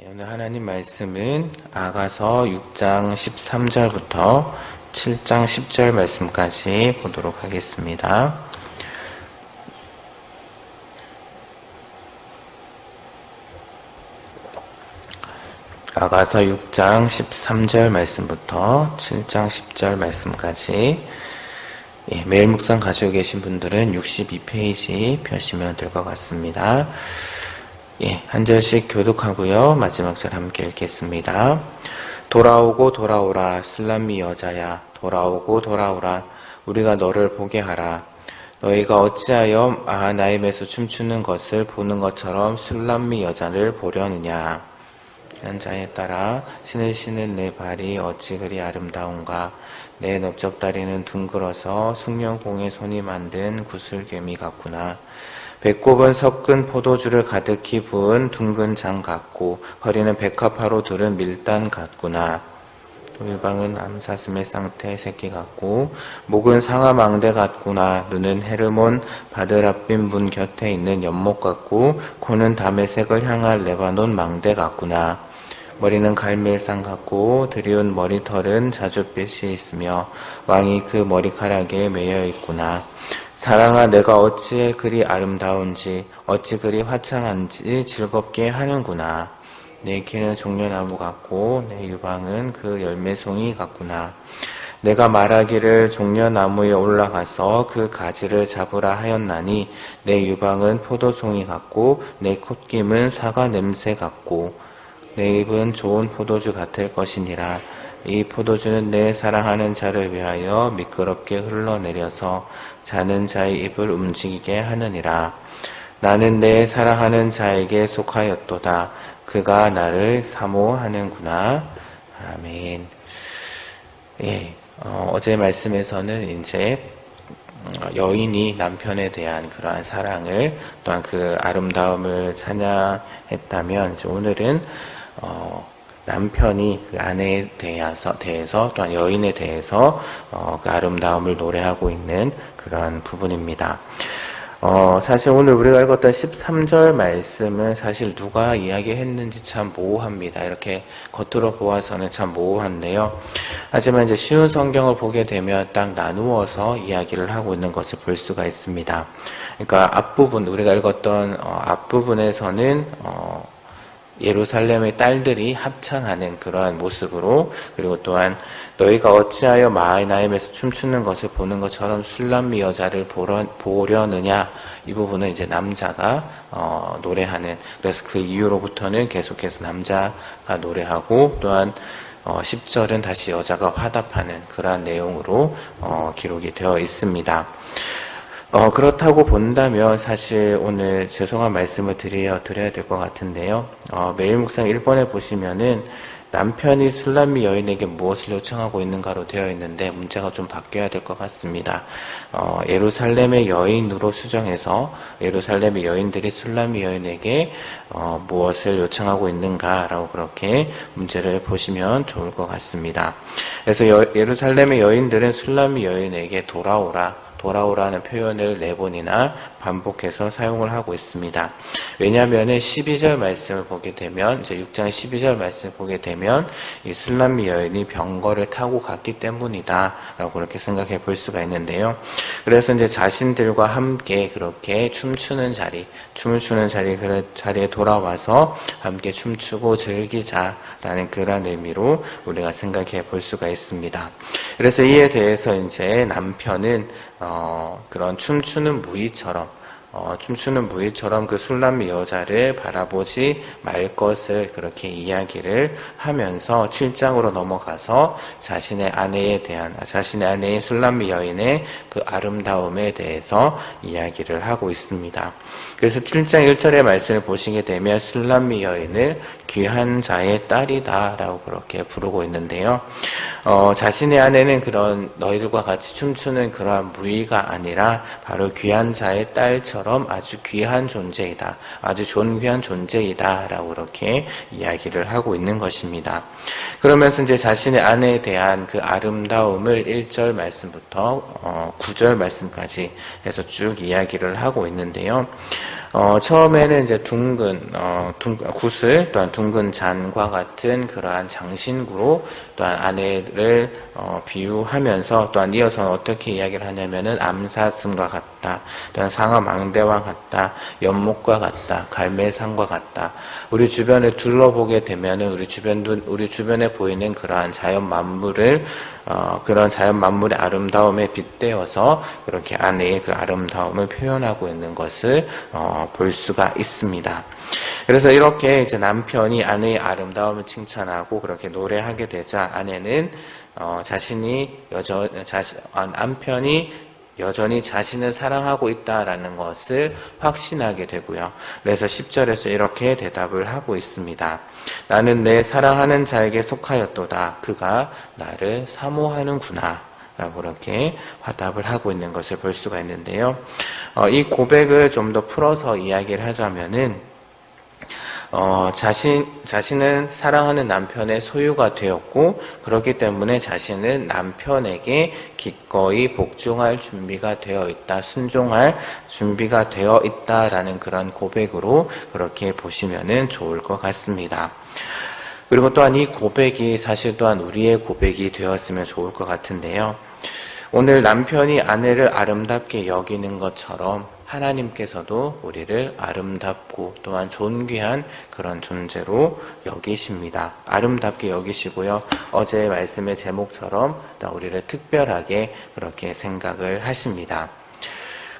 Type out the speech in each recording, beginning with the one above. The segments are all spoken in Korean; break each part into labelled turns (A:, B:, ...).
A: 예, 오늘 하나님 말씀은 아가서 6장 13절부터 7장 10절 말씀까지 보도록 하겠습니다. 아가서 6장 13절 말씀부터 7장 10절 말씀까지 예, 매일 묵상 가지고 계신 분들은 62페이지 펴시면 될 것 같습니다. 예, 한 절씩 교독하고요. 마지막 절 함께 읽겠습니다. 돌아오고 돌아오라 슬람미 여자야. 돌아오고 돌아오라. 우리가 너를 보게 하라. 너희가 어찌하여 아하나임에서 춤추는 것을 보는 것처럼 슬람미 여자를 보려느냐? 한 자에 따라 신을 신은 내 발이 어찌 그리 아름다운가 내 넓적 다리는 둥글어서 숙련공의 손이 만든 구슬개미 같구나 배꼽은 섞은 포도주를 가득히 부은 둥근 장 같고 허리는 백합화로 두른 밀단 같구나. 돌방은 암사슴의 쌍태 새끼 같고 목은 상아망대 같구나. 눈은 헤르몬 바드라빈 문 곁에 있는 연못 같고 코는 담의 색을 향할 레바논 망대 같구나. 머리는 갈멜상 같고 드리운 머리털은 자줏빛이 있으며 왕이 그 머리카락에 매여 있구나. 사랑아 내가 어찌 그리 아름다운지 어찌 그리 화창한지 즐겁게 하는구나. 내 키는 종려나무 같고 내 유방은 그 열매송이 같구나. 내가 말하기를 종려나무에 올라가서 그 가지를 잡으라 하였나니 내 유방은 포도송이 같고 내 콧김은 사과 냄새 같고 내 입은 좋은 포도주 같을 것이니라. 이 포도주는 내 사랑하는 자를 위하여 미끄럽게 흘러내려서 자는 자의 입을 움직이게 하느니라. 나는 내 사랑하는 자에게 속하였도다. 그가 나를 사모하는구나. 아멘. 예, 어, 제 말씀에서는 이제 여인이 남편에 대한 그러한 사랑을 또한 그 아름다움을 찬양했다면 오늘은 어, 남편이 그 아내에 대해서, 대해서 또한 여인에 대해서 어, 그 아름다움을 노래하고 있는 그런 부분입니다. 어, 사실 오늘 우리가 읽었던 13절 말씀은 사실 누가 이야기했는지 참 모호합니다. 이렇게 겉으로 보아서는 참 모호한데요. 하지만 이제 쉬운 성경을 보게 되면 딱 나누어서 이야기를 하고 있는 것을 볼 수가 있습니다. 그러니까 앞부분, 우리가 읽었던 어, 앞부분에서는 어, 예루살렘의 딸들이 합창하는 그러한 모습으로 그리고 또한 너희가 어찌하여 마하나임에서 춤추는 것을 보는 것처럼 술람미 여자를 보려, 보려 느냐 이 부분은 이제 남자가 어, 노래하는 그래서 그 이후로부터는 계속해서 남자가 노래하고 또한 어, 10절은 다시 여자가 화답하는 그러한 내용으로 어, 기록이 되어 있습니다. 어, 그렇다고 본다면 사실 오늘 죄송한 말씀을 드려, 드려야 될 것 같은데요. 어, 매일 묵상 1번에 보시면은 남편이 술람미 여인에게 무엇을 요청하고 있는가로 되어 있는데 문제가 좀 바뀌어야 될 것 같습니다. 어, 예루살렘의 여인으로 수정해서 예루살렘의 여인들이 술람미 여인에게 어, 무엇을 요청하고 있는가라고 그렇게 문제를 보시면 좋을 것 같습니다. 그래서 여, 예루살렘의 여인들은 술람미 여인에게 돌아오라 돌아오라는 표현을 네 번이나 반복해서 사용을 하고 있습니다. 왜냐하면 12절 말씀을 보게 되면 이제 6장 12절 말씀을 보게 되면 이 술람미 여인이 병거를 타고 갔기 때문이다라고 그렇게 생각해 볼 수가 있는데요. 그래서 이제 자신들과 함께 그렇게 춤추는 자리, 춤을 추는 자리 그 자리에 돌아와서 함께 춤추고 즐기자라는 그런 의미로 우리가 생각해 볼 수가 있습니다. 그래서 이에 대해서 이제 남편은 어, 그런 춤추는 무의처럼 어, 춤추는 무희처럼 그 술람미 여자를 바라보지 말 것을 그렇게 이야기를 하면서 7장으로 넘어가서 자신의 아내에 대한 자신의 아내인 술람미 여인의 그 아름다움에 대해서 이야기를 하고 있습니다. 그래서 7장 1절의 말씀을 보시게 되면 술람미 여인을 귀한 자의 딸이다라고 그렇게 부르고 있는데요. 어, 자신의 아내는 그런 너희들과 같이 춤추는 그러한 무의가 아니라 바로 귀한 자의 딸처럼 아주 귀한 존재이다. 아주 존귀한 존재이다 라고 그렇게 이야기를 하고 있는 것입니다. 그러면서 이제 자신의 아내에 대한 그 아름다움을 1절 말씀부터 어, 9절 말씀까지 해서 쭉 이야기를 하고 있는데요. 어, 처음에는 이제 둥근, 어, 둥, 구슬, 또한 둥근 잔과 같은 그러한 장신구로 또한 아내를 어, 비유하면서 또한 이어서 어떻게 이야기를 하냐면은 암사슴과 같다, 또한 상어 망대와 같다, 연목과 같다, 갈매상과 같다. 우리 주변을 둘러보게 되면은 우리 주변도 우리 주변에 보이는 그러한 자연 만물을 어, 그런 자연 만물의 아름다움에 빗대어서 그렇게 아내의 그 아름다움을 표현하고 있는 것을 어, 볼 수가 있습니다. 그래서 이렇게 이제 남편이 아내의 아름다움을 칭찬하고 그렇게 노래하게 되자 아내는 어, 자신이 여전 자신 아, 남편이 여전히 자신을 사랑하고 있다라는 것을 확신하게 되고요. 그래서 10절에서 이렇게 대답을 하고 있습니다. 나는 내 사랑하는 자에게 속하였도다. 그가 나를 사모하는구나. 라고 그렇게 화답을 하고 있는 것을 볼 수가 있는데요. 어, 이 고백을 좀 더 풀어서 이야기를 하자면은, 어, 자신, 자신은 사랑하는 남편의 소유가 되었고, 그렇기 때문에 자신은 남편에게 기꺼이 복종할 준비가 되어 있다, 순종할 준비가 되어 있다라는 그런 고백으로 그렇게 보시면은 좋을 것 같습니다. 그리고 또한 이 고백이 사실 또한 우리의 고백이 되었으면 좋을 것 같은데요. 오늘 남편이 아내를 아름답게 여기는 것처럼 하나님께서도 우리를 아름답고 또한 존귀한 그런 존재로 여기십니다. 아름답게 여기시고요. 어제 말씀의 제목처럼 우리를 특별하게 그렇게 생각을 하십니다.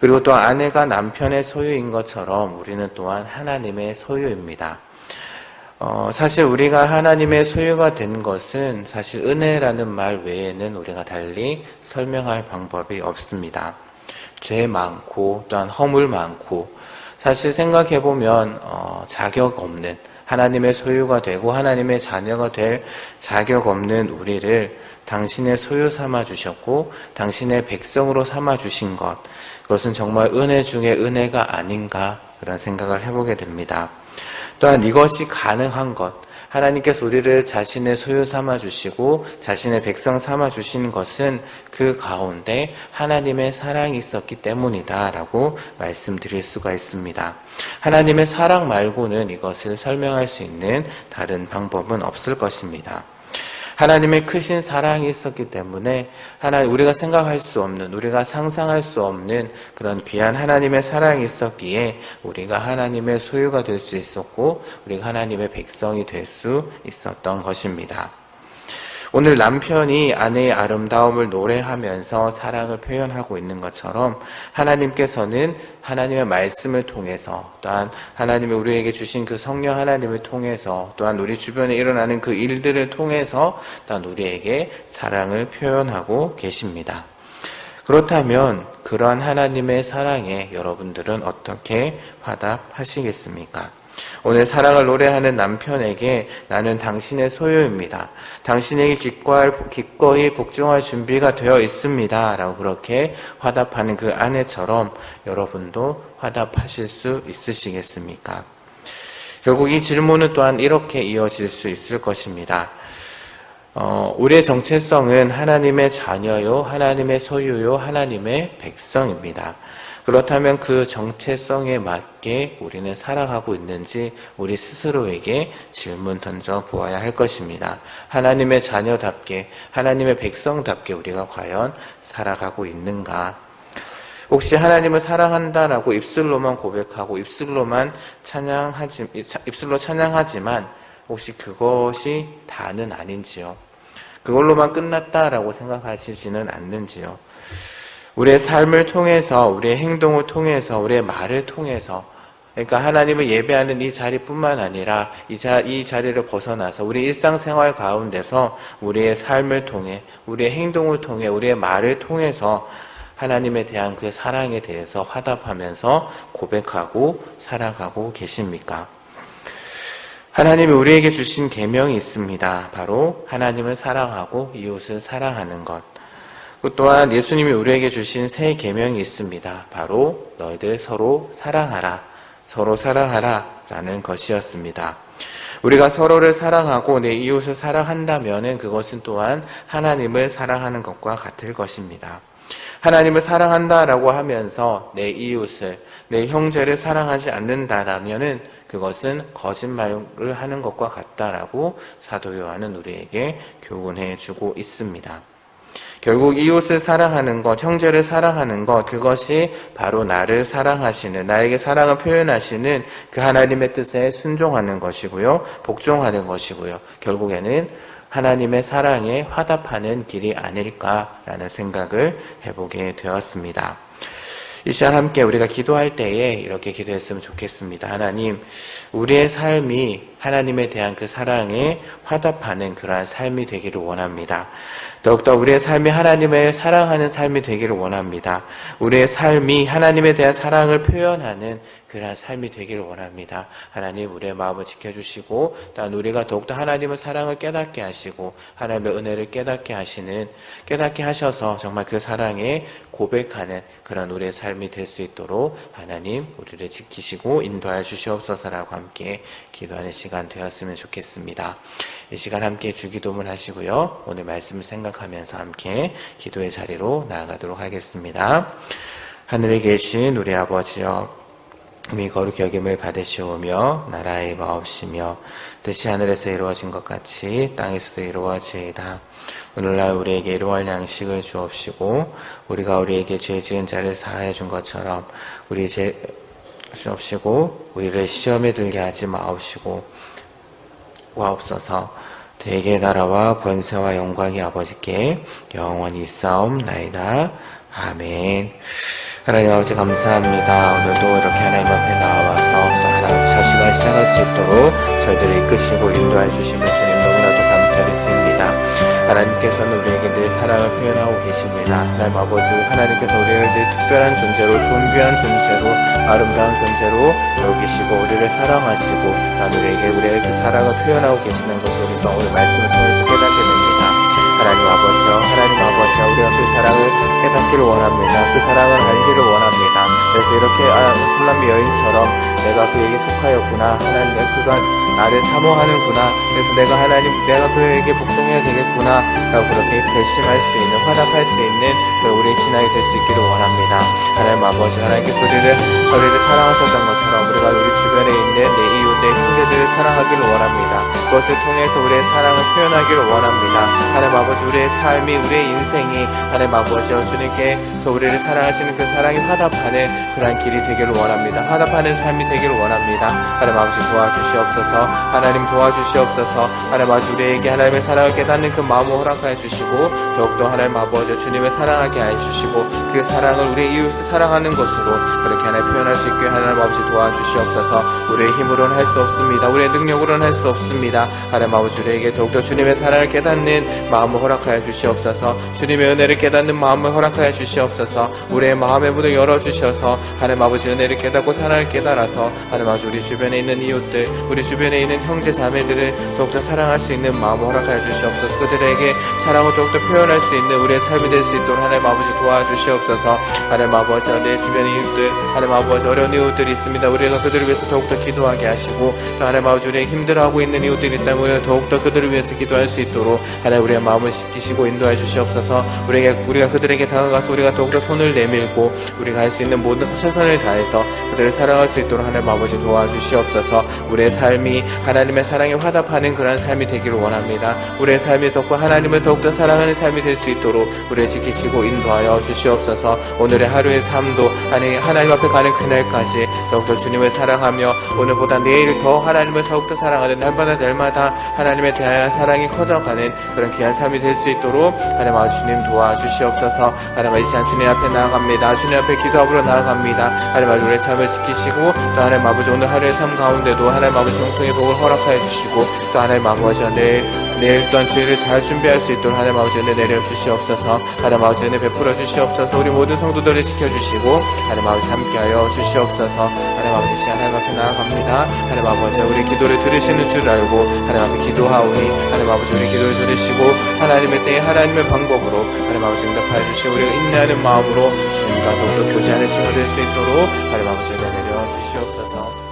A: 그리고 또 아내가 남편의 소유인 것처럼 우리는 또한 하나님의 소유입니다. 어, 사실 우리가 하나님의 소유가 된 것은 사실 은혜라는 말 외에는 우리가 달리 설명할 방법이 없습니다. 죄 많고 또한 허물 많고 사실 생각해 보면 어, 자격 없는 하나님의 소유가 되고 하나님의 자녀가 될 자격 없는 우리를 당신의 소유 삼아 주셨고 당신의 백성으로 삼아 주신 것 그것은 정말 은혜 중에 은혜가 아닌가 그런 생각을 해보게 됩니다. 또한 이것이 가능한 것 하나님께서 우리를 자신의 소유 삼아 주시고 자신의 백성 삼아 주신 것은 그 가운데 하나님의 사랑이 있었기 때문이다라고 말씀드릴 수가 있습니다. 하나님의 사랑 말고는 이것을 설명할 수 있는 다른 방법은 없을 것입니다. 하나님의 크신 사랑이 있었기 때문에 하나 우리가 생각할 수 없는 우리가 상상할 수 없는 그런 귀한 하나님의 사랑이 있었기에 우리가 하나님의 소유가 될 수 있었고 우리가 하나님의 백성이 될 수 있었던 것입니다. 오늘 남편이 아내의 아름다움을 노래하면서 사랑을 표현하고 있는 것처럼 하나님께서는 하나님의 말씀을 통해서 또한 하나님이 우리에게 주신 그 성령 하나님을 통해서 또한 우리 주변에 일어나는 그 일들을 통해서 또한 우리에게 사랑을 표현하고 계십니다. 그렇다면 그러한 하나님의 사랑에 여러분들은 어떻게 화답하시겠습니까? 오늘 사랑을 노래하는 남편에게 나는 당신의 소유입니다. 당신에게 기꺼이, 복종할 준비가 되어 있습니다. 라고 그렇게 화답하는 그 아내처럼 여러분도 화답하실 수 있으시겠습니까? 결국 이 질문은 또한 이렇게 이어질 수 있을 것입니다. 어, 우리의 정체성은 하나님의 자녀요, 하나님의 소유요, 하나님의 백성입니다. 그렇다면 그 정체성에 맞게 우리는 살아가고 있는지 우리 스스로에게 질문 던져 보아야 할 것입니다. 하나님의 자녀답게, 하나님의 백성답게 우리가 과연 살아가고 있는가? 혹시 하나님을 사랑한다라고 입술로만 고백하고 입술로만 찬양하지, 입술로 찬양하지만 혹시 그것이 다는 아닌지요? 그걸로만 끝났다라고 생각하시지는 않는지요? 우리의 삶을 통해서, 우리의 행동을 통해서, 우리의 말을 통해서, 그러니까 하나님을 예배하는 이 자리뿐만 아니라 이, 자, 이 자리를 벗어나서 우리 일상생활 가운데서 우리의 삶을 통해, 우리의 행동을 통해, 우리의 말을 통해서 하나님에 대한 그 사랑에 대해서 화답하면서 고백하고 살아가고 계십니까? 하나님이 우리에게 주신 계명이 있습니다. 바로 하나님을 사랑하고 이웃을 사랑하는 것. 또한 예수님이 우리에게 주신 새 계명이 있습니다. 바로 너희들 서로 사랑하라. 서로 사랑하라. 라는 것이었습니다. 우리가 서로를 사랑하고 내 이웃을 사랑한다면 그것은 또한 하나님을 사랑하는 것과 같을 것입니다. 하나님을 사랑한다라고 하면서 내 이웃을, 내 형제를 사랑하지 않는다라면은 그것은 거짓말을 하는 것과 같다라고 사도 요한은 우리에게 교훈해 주고 있습니다. 결국 이웃을 사랑하는 것, 형제를 사랑하는 것, 그것이 바로 나를 사랑하시는, 나에게 사랑을 표현하시는 그 하나님의 뜻에 순종하는 것이고요. 복종하는 것이고요. 결국에는 하나님의 사랑에 화답하는 길이 아닐까라는 생각을 해보게 되었습니다. 이 시간 함께 우리가 기도할 때에 이렇게 기도했으면 좋겠습니다. 하나님, 우리의 삶이 하나님에 대한 그 사랑에 화답하는 그러한 삶이 되기를 원합니다. 더욱더 우리의 삶이 하나님을 사랑하는 삶이 되기를 원합니다. 우리의 삶이 하나님에 대한 사랑을 표현하는 그러한 삶이 되기를 원합니다. 하나님 우리의 마음을 지켜주시고 또한 우리가 더욱더 하나님의 사랑을 깨닫게 하시고 하나님의 은혜를 깨닫게 하시는 깨닫게 하셔서 정말 그 사랑에 고백하는 그런 우리의 삶이 될 수 있도록 하나님 우리를 지키시고 인도하여 주시옵소서라고 함께 기도하는 시간 되었으면 좋겠습니다. 이 시간 함께 주기도문 하시고요. 오늘 말씀을 생각하면서 함께 기도의 자리로 나아가도록 하겠습니다. 하늘에 계신 우리 아버지여 미 거룩 여김을 받으시오며 나라의 마옵시며 뜻이 하늘에서 이루어진 것 같이 땅에서도 이루어지이다. 오늘날 우리에게 일용할 양식을 주옵시고 우리가 우리에게 죄 지은 자를 사하여 준 것처럼 우리 죄 주옵시고 우리를 시험에 들게 하지 마옵시고 와옵소서 대개 나라와 권세와 영광이 아버지께 영원히 싸움나이다. 아멘. 하나님 아버지 감사합니다. 오늘도 이렇게 하나님 앞에 나와서 또 하나님 저 시간 시작할 수 있도록 저희들을 이끄시고 인도해 주시는 주님 너무나도 감사드립니다. 하나님께서는 우리에게 늘 사랑을 표현하고 계십니다. 하나님 아버지 하나님께서 우리를 늘 특별한 존재로 존귀한 존재로 아름다운 존재로 여기시고 우리를 사랑하시고 또 우리에게 우리의 그 사랑을 표현하고 계시는 것을 우리가 오늘 말씀을 통해서 깨닫게 됩니다. 하나님 아버지여 하나님 아버지여 우리가 그 사랑을 깨닫기를 원합니다. 그 사랑을 알기를 원합니다. 그래서 이렇게 아, 슬람비 여인처럼 내가 그에게 속하였구나 하나님 그가 나를 사모하는구나 그래서 내가 하나님 내가 그에게 복종해야 되겠구나 라고 그렇게 결심할 수 있는 화답할 수 있는 그 우리의 신앙이 될 수 있기를 원합니다. 하나님 아버지 하나님께서 우리를 우리를 사랑하셨던 것처럼 우리가 우리 주변에 있는 내 이웃 내 형제들을 사랑하기를 원합니다. 그것을 통해서 우리의 사랑을 표현하기를 원합니다. 하나님 아버지 우리의 삶이 우리의 인생이 하나님 아버지여 주님께서 우리를 사랑하시는 그 사랑이 화답하는 그러한 길이 되기를 원합니다. 화답하는 삶이 되기를 원합니다. 하나님 아버지 도와주시옵소서 하나님 도와주시옵소서 하나님 아버지 우리에게 하나님의 사랑을 깨닫는 그 마음을 허락하여 주시고 더욱더 하나님 아버지 주님을 사랑하 게 하여 주시고 그 사랑을 우리 이웃을 사랑하는 것으로 그렇게 하나님 표현할 수 있게 하나님 아버지 도와주시옵소서 우리의 힘으로는 할 수 없습니다. 우리의 능력으로는 할 수 없습니다. 하나님 아버지 우리에게 더욱더 주님의 사랑을 깨닫는 마음을 허락하여 주시옵소서 주님의 은혜를 깨닫는 마음을 허락하여 주시옵소서 우리의 마음의 문을 열어주셔서 하나님 아버지 은혜를 깨닫고 사랑을 깨달아서 하나님 아버지 우리 주변에 있는 이웃들 우리 주변에 있는 형제 자매들을 더욱더 사랑할 수 있는 마음을 허락하여 주시옵소서 그들에게 사랑을 더욱더 표현할 수 있는 우리의 삶이 될 수 있도록 하나님 아버지 도와주시옵소서. 하나님 아버지 내 주변의 이웃들 하나님 아버지 어려운 이웃들이 있습니다. 우리가 그들을 위해서 더욱더 기도하게 하시고 또 하나님 아버지 우리의 힘들어하고 있는 이웃들이 있다면 우리가 더욱더 그들을 위해서 기도할 수 있도록 하나님 우리의 마음을 지키시고 인도해 주시옵소서. 우리가 우리가 그들에게 다가가서 우리가 더욱더 손을 내밀고 우리가 할 수 있는 모든 최선을 다해서 그들을 사랑할 수 있도록 하나님 아버지 도와주시옵소서. 우리의 삶이 하나님의 사랑에 화답하는 그런 삶이 되기를 원합니다. 우리의 삶이 더욱더 하나님을 더욱더 사랑하는 삶이 될 수 있도록 우리를 지키시고 인도하여 주시옵소서. 오늘의 하루의 삶도 하나님 앞에 가는 그날까지 더욱더 주님을 사랑하며 오늘보다 내일 더 하나님을 더욱더 사랑하는 날마다 날마다 하나님에 대한 사랑이 커져가는 그런 귀한 삶이 될 수 있도록 하나님 주님 도와주시옵소서. 하나님 아버지 시간 주님 앞에 나아갑니다. 주님 앞에 기도하러 나아갑니다. 하나님 아버지 우리의 삶을 지키시고 또 하나님 아버지 오늘 하루의 삶 가운데도 하나님 아버지 영통의 복을 허락하여 주시고 또 하나님 아버지 내일 내일 또한 주일을 잘 준비할 수 있도록 하나님 아버지 은혜 내려 주시옵소서. 하나님 아버지 은혜 베풀어 주시옵소서. 우리 모든 성도들을 지켜주시고 하나님 아버지 함께하여 주시옵소서. 하나님 아버지 시간 하나님 앞에 나아갑니다. 하나님 아버지 우리 기도를 들으시는 줄 알고 하나님 앞에 기도하오니 하나님 아버지 우리 기도를 들으시고 하나님의 때에 하나님의 방법으로 하나님 아버지 응답하여 주시고 우리가 인내하는 마음으로 주님과 더욱더 교제하는 시간 될 수 있도록 하나님 아버지 은혜 내려 주시옵소서